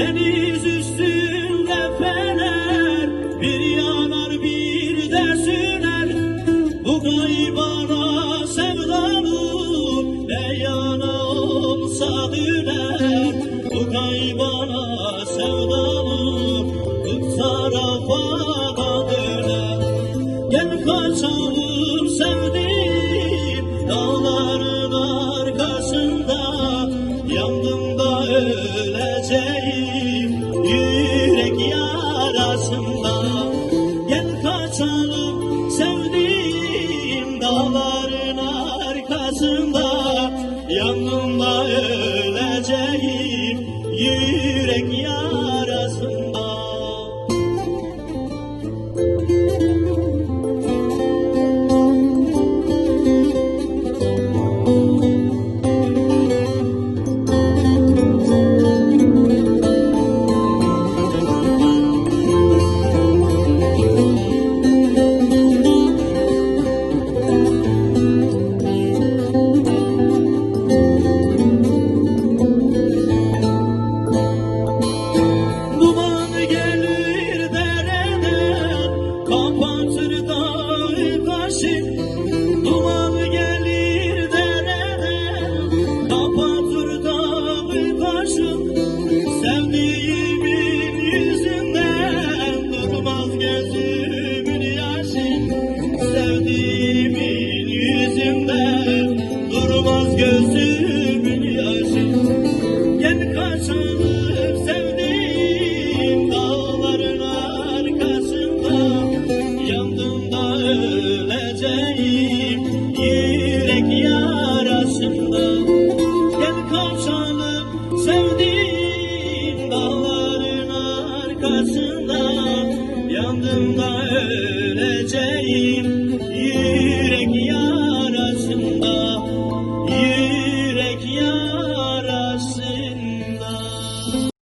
Deniz üstünde fener Bir yanar bir de Bu kaybana sevdanın Ne yana Bu kaybana sevdanın Bu tarafa Gel kaçalım sevdiğim dağların to Kapatır dağı Yandım da öleceğim